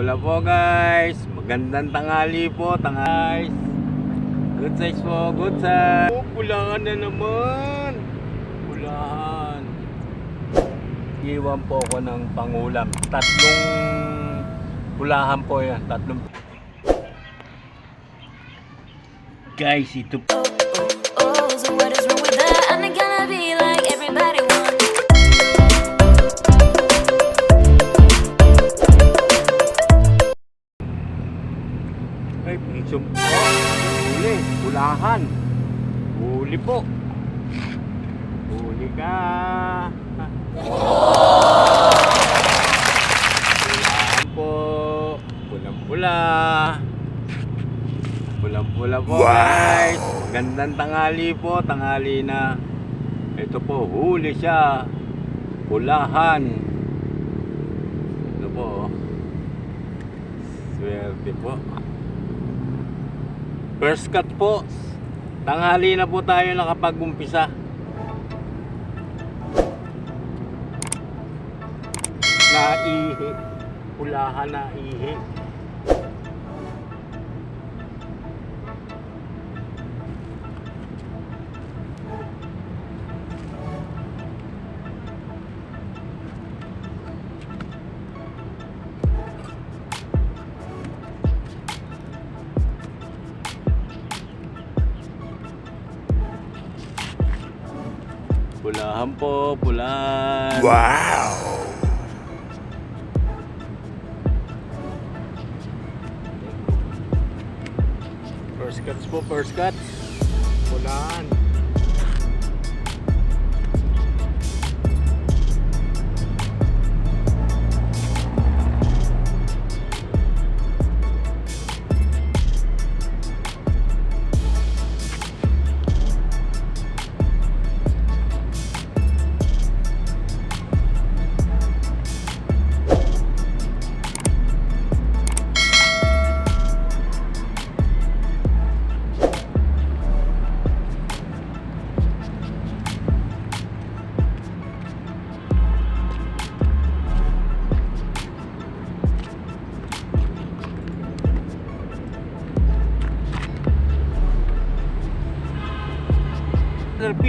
Wala po guys, magandang tanghali po, tanghali. Good size po, good size. Oh, pulahan na naman. Pulahan. Iwan po ako ng pangulam. Tatlong pulahan po yan. Tatlong Guys, ito po. Huli po. Huli ka. Pulahan po. Pulang-pula. Pulang-pula po guys. Gandang tanghali po. Tanghali na. Ito po, huli siya. Pulahan. Ito po. oh. Swerte po. First cut po. Tanghali na po tayo nakapag-umpisa. Naihi. Pulahan na ihi. Pulahan po, pulahan. Wow! First cuts po, first cuts. Pulahan.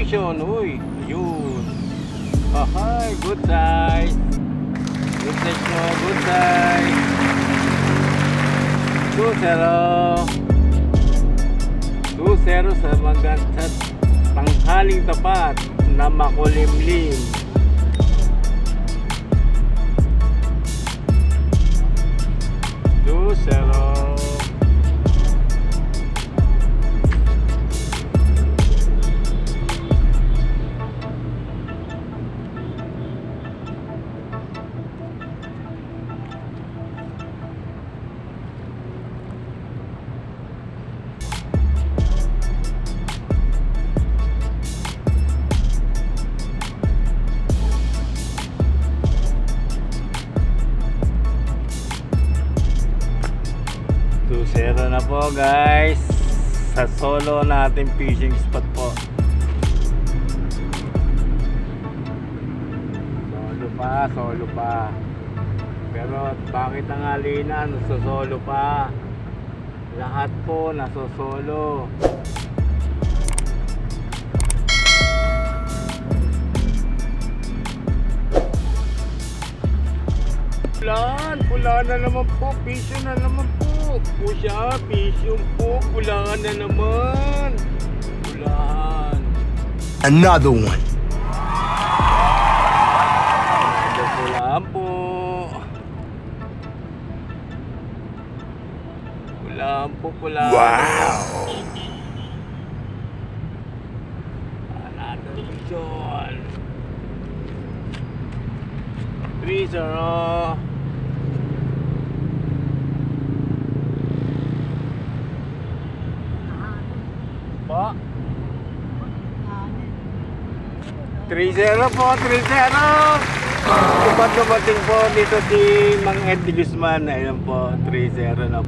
Vision, uy, yun. Ahay, good size. Good size mo, good size. 2-0. 2-0 sa maganda tanghaling tapat na makulimlim. Guys sa solo natin fishing spot po. Solo pa, solo pa. Pero bakit ang alina solo pa? Lahat po nasosolo. Pulaan, pulaan na naman po, pisyo na naman po. Pusya, pisyo po, pulaan na naman. Pulaan. Another one. Pulaan po. Pulaan po, pulaan. Wow! Another vision. Zero. Po. 3-0 po, 3-0! Kapag dumating po dito si Mang Eddie Guzman, ayun po, 3-0 na po.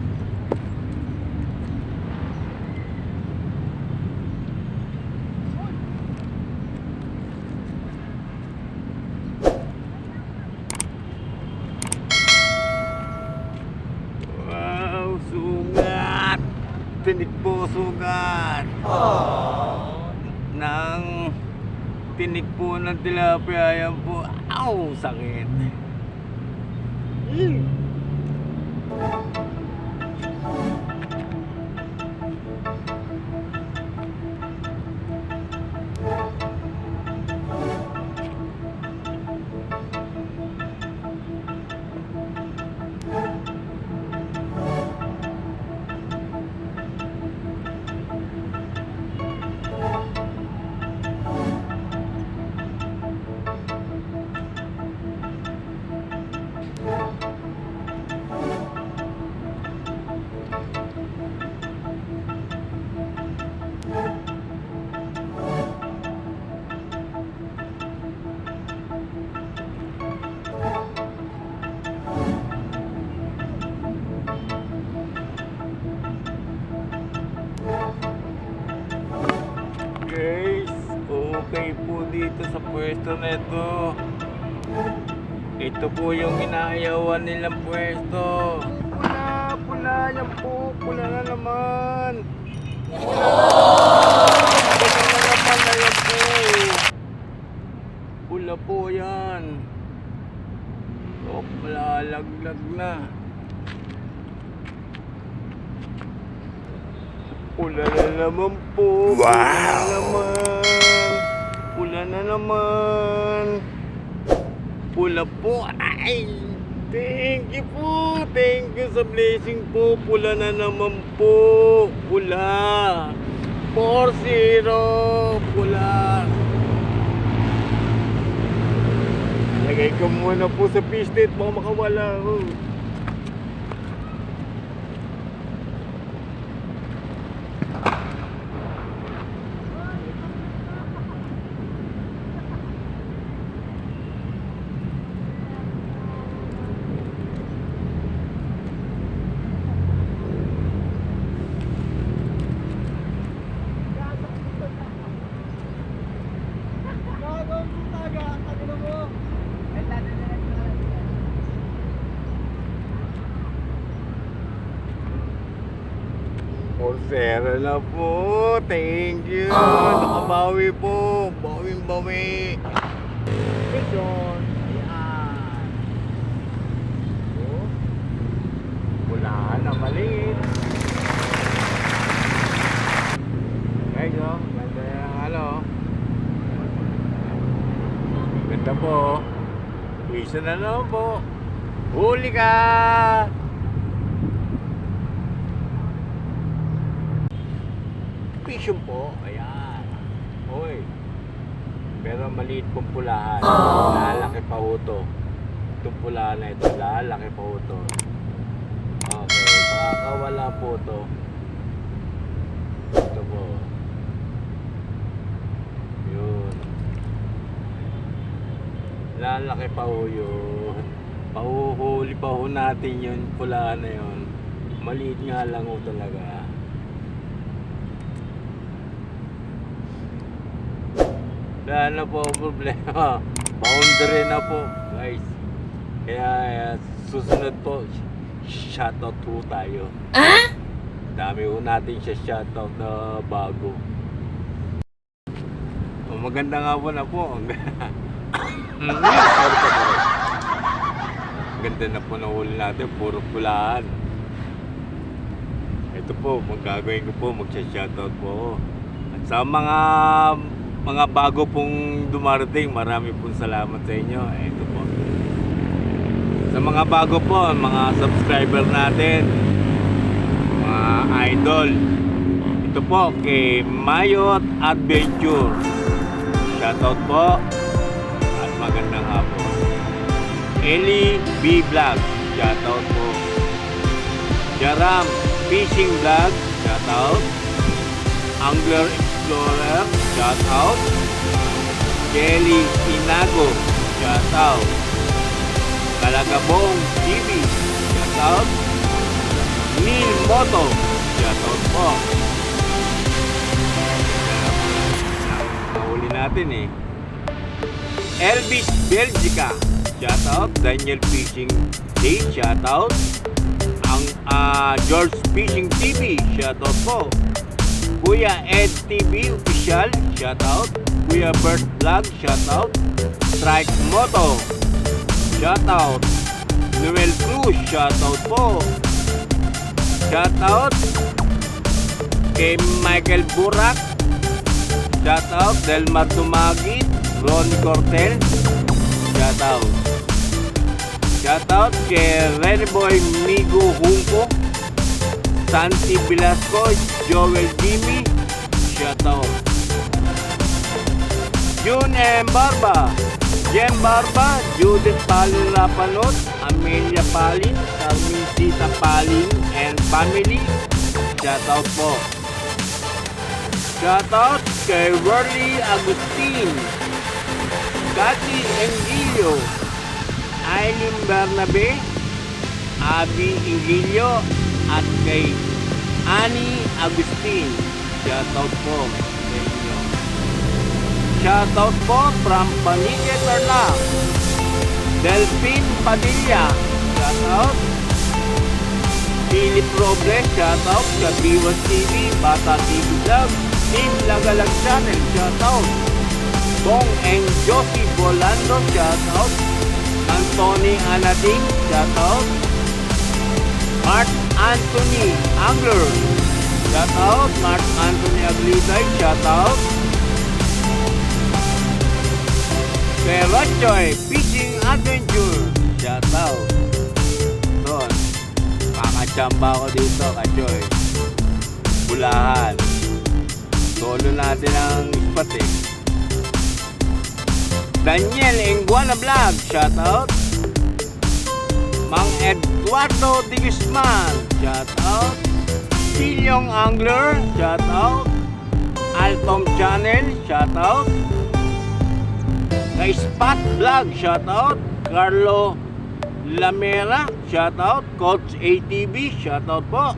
Wow, sugat! Tinik po, sugat! Aww tinik po ng tilapia yan po. Aw, sakit. Dito sa pwesto na ito. Ito po yung inaayawan nilang pwesto. Pula, pula, yan po. Pula na naman. Pula. Po. Yan. Oh, malalaglag na. Pula na naman po. Pula na Wow. naman. Na naman. Pula po. Ay! Thank you po. Thank you sa blessing po. Pula na naman po. Pula. 4-0. Pula. Lagay ko muna po sa fish net. Baka makawala ako. Porsera na po. Thank you. Nakabawi po. Bawing bawi. Pison. Ayan. Oh. Wala na maliit. Guys, oh. Ganda yung ano. Ganda po. Isa na naman po. Huli ka! Vision po. Ayan. Hoy. Pero maliit pong pulahan. Lalaki pa ho to. Itong pulahan na ito, lalaki pa ho to. Okay, baka wala po to. Ito po. Yun. Lalaki pa ho yun. Pahuhuli pa ho natin yun, pulahan na yun. Maliit nga lang ho talaga. Wala na po ang problema. Boundary na po, guys. Kaya eh, susunod po, shoutout po tayo. Ah? Dami po natin siya shoutout na bago. Oh, maganda nga po na po. Mm, sorry. Ganda na po na huli natin, puro pulaan. Ito po, magagawin ko po, magsha-shoutout po. At sa mga mga bago pong dumarating, marami pong salamat sa inyo. Ito po. Sa mga bago po, mga subscriber natin, mga idol. Ito po kay Mayot Adventure. Shoutout po. At magandang hapon. Eli B Vlog. Shoutout po. Jaram Fishing Vlog. Shoutout. Angler Explorer. Shoutout. Kelly Inago. Shoutout. Kalagabong TV. Shoutout. Neil Moto. Shoutout po. Nahuli natin eh. Elvis Belgica. Shoutout. Daniel Fishing Day. Shoutout. Ang ah, George Fishing TV, shoutout po. Kuya Ed TV Official, shoutout. Kuya Bert Vlog, shoutout. Strike Moto, shoutout. Noel Cruz, shoutout po. Shoutout kay Michael Burak, shoutout. Delmar Tumagit, Ronnie Cortel, shoutout. Shoutout kay Rene Boy Migo Hungko, Santi Velasco, Joel Jimmy, shoutout. June M. Barba, Jem Barba, Judith Palin Rapanot, Amelia Palin, Carmencita Palin and family, shoutout po. Shoutout kay Worley Agustin, Cathy Engilio, Aileen Bernabe, Abby Ingilio, at kay Annie Agustin. Shoutout po sa inyo. Shoutout po from Panique Tarlac. Delphine Padilla. Shoutout. Philip Robles. Shoutout. Sa Biwas TV. Bata TV Vlog. Team Lagalag Channel. Shoutout. Bong and Josie Bolando. Shoutout. Anthony Anading. Shoutout. Mark Anthony Angler. Shoutout. Mark Anthony Aglitay. Shoutout. Kay Rochoy Fishing Adventure. Shoutout. Doon. Kakachamba ko dito, Kachoy. Bulahan. Solo natin ang spot eh. Daniel Enguana Vlog. Shoutout. Mang Eduardo de Guzman. Shoutout. Silyong Angler. Shoutout. Altom Channel. Shoutout. Kay Spot Vlog, shoutout. Carlo Lamera, shoutout. Coach ATV, shoutout po.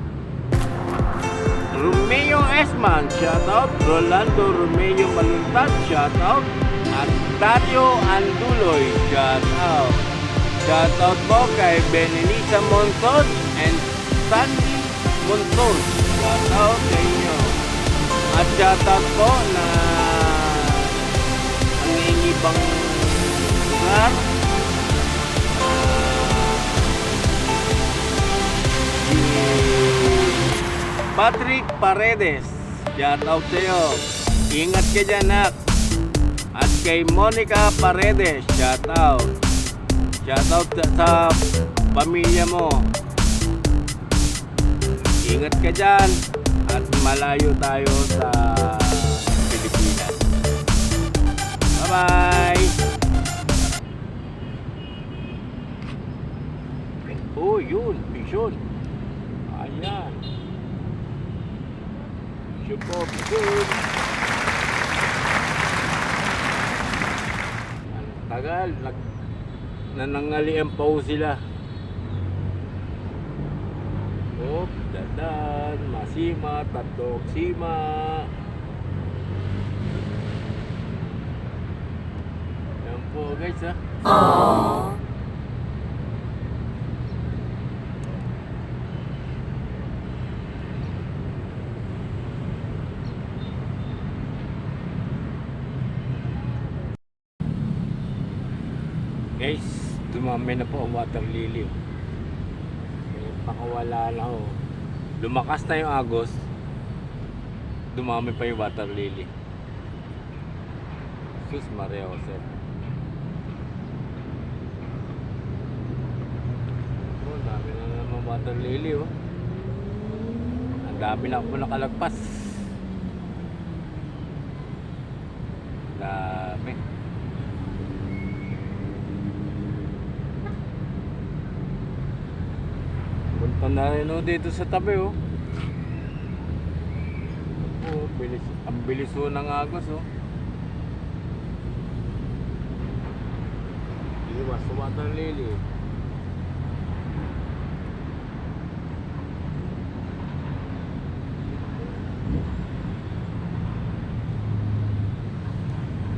Romeo Esman, shoutout. Rolando Romeo Maluntad, shoutout. At Dario Anduloy, shoutout. Shoutout po kay Benelisa Montos and Sandy Montos. Shoutout sa inyo. At shoutout po na ang ibang lugar. Si Patrick Paredes. Shout out sa'yo. Ingat ka dyan, nak. At kay Monica Paredes. Shout out. Shout out sa, pamilya mo. Ingat ka dyan. At malayo tayo sa Pilipinas. Bye-bye! Oh, yun. Vision. Ayan. Vision po. Vision. Tagal. Nag nanangalian pa ho sila. Oh, dadan, masima, tatlong sima. Yan po guys ha. Guys, dumami na po ang water lily. oh. Pakawala na ho. Lumakas na yung agos. Dumami pa yung water lily. Sus Maria Jose. Oh, dami na naman water lily oh. Ang dami na po nakalagpas. Dami. Punta na rin oh, dito sa tabi oh. Oh, bilis, ang bilis oh ng agos oh. Iwas sa water lily.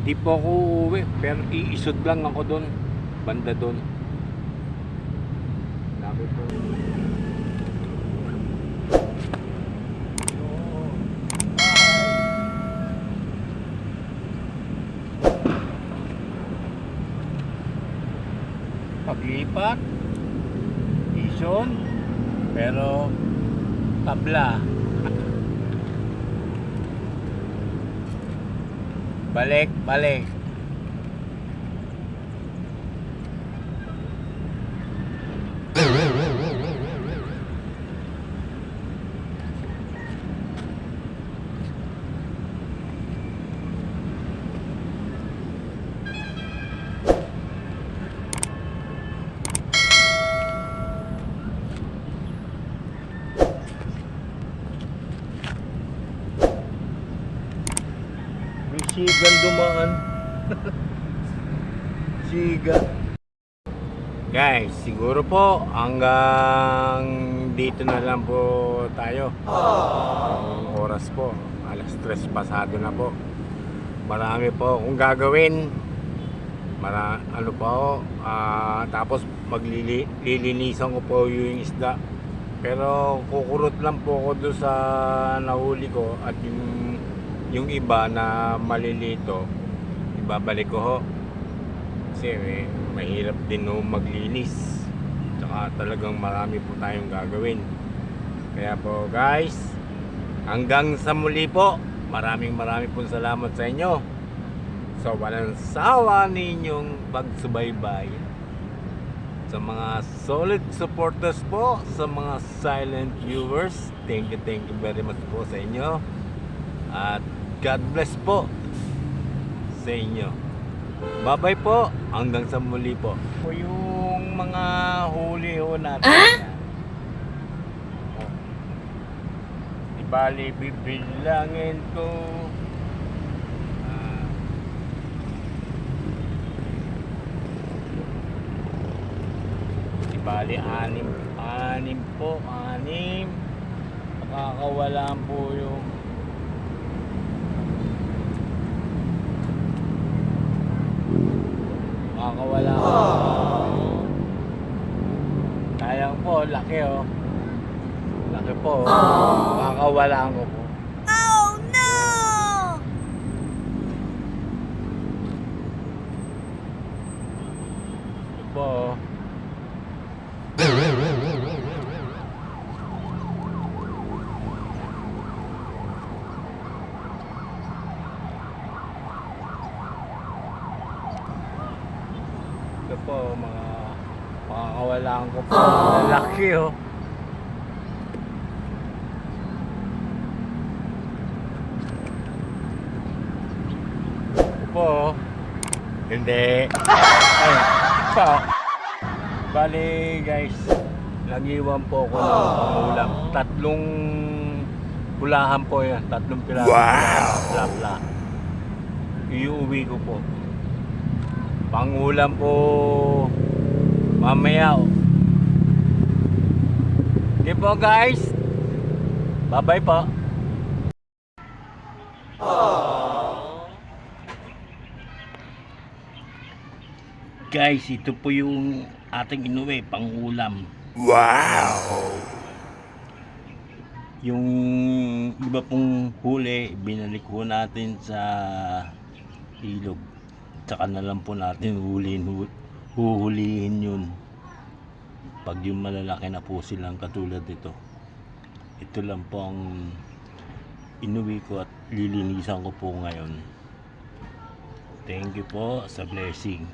Di po ako uuwi, pero iisod lang ako doon. Banda doon. Dami po. Lipat, ison, pero tabla. Balik, balik. May sigan dumaan. Siga. Guys, siguro po hanggang dito na lang po tayo. Ang oras po, alas 3 pasado na po. Marami po akong gagawin. Mara, ano pa ho, ah, tapos maglilinisan ko po yung isda. Pero kukurot lang po ako doon sa nahuli ko at yung, yung iba na malilito, ibabalik ko ho. Kasi eh, mahirap din ho maglinis. Tsaka talagang marami po tayong gagawin. Kaya po guys, hanggang sa muli po, maraming maraming po salamat sa inyo. Sa walang sawa ninyong pagsubaybay sa mga solid supporters po, sa mga silent viewers, thank you, thank you very much po sa inyo. At God bless po sa inyo. Bye-bye po, hanggang sa muli po. Po yung mga huli ho natin. Oh. Di bali, bibilangin ko. Ah. Di bali, anim, anim po, anim. Makakawalaan po yung makakawala ko. Sayang po, laki oh. Laki po. Makakawalaan ko po. Oh no! Ito po. oh. Ito po, mga makakawalaan ko po. Lalaki oh. Ito po. oh. Hindi. Ay, pa. oh. Bali guys, nagiwan po ako ng pangulam. Tatlong pulahan po yan. Tatlong piraso. Wow! Bla bla. Iuwi ko po. Pangulam po mamaya. Okay po guys. Bye bye po. Guys, ito po yung ating inuwi, pangulam. Wow! Yung iba pong huli, binalik po natin sa ilog. Tsaka na lang po natin hulihin, hu- huhulihin yun. Pag yung malalaki na po silang katulad ito. Ito lang po ang inuwi ko at lilinisan ko po ngayon. Thank you po sa blessing.